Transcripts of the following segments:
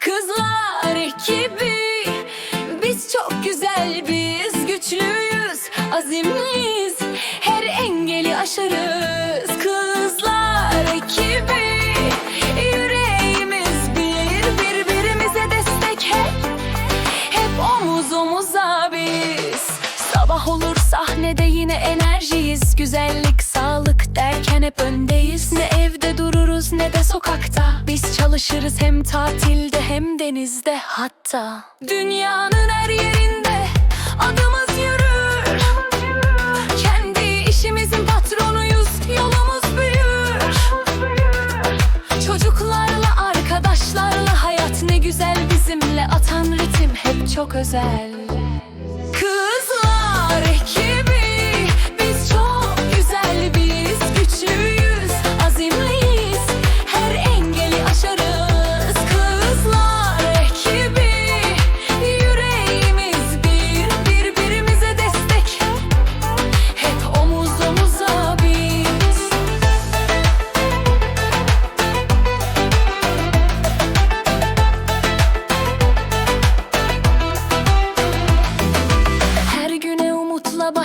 Kızlar ekibi Biz çok güzel biz güçlüyüz Azimliyiz her engeli aşarız. Kızlar ekibi Yüreğimiz bir birbirimize destek hep hep omuz omuza biz. Sabah olur sahnede yine enerjiyiz Güzellik sağlık derken hep öndeyiz çalışırız hem tatilde hem denizde hatta. Dünyanın her yerinde adımız yürür. Kendi işimizin patronuyuz yolumuz büyür. Çocuklarla arkadaşlarla hayat ne güzel bizimle atan ritim hep çok özel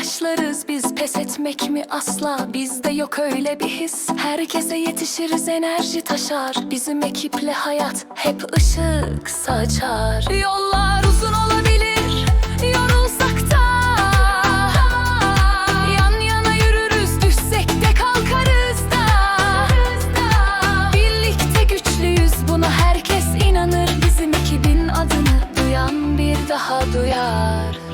başlarız biz Pes etmek mi? Asla. Bizde yok öyle bir his. Herkese yetişiriz enerji taşar. Bizim ekiple hayat hep ışık saçar. Yollar uzun olabilir yorulsak da. Yan yana yürürüz düşsek de kalkarız da. Birlikte güçlüyüz buna herkes inanır. Bizim ekibin adını duyan bir daha duyar.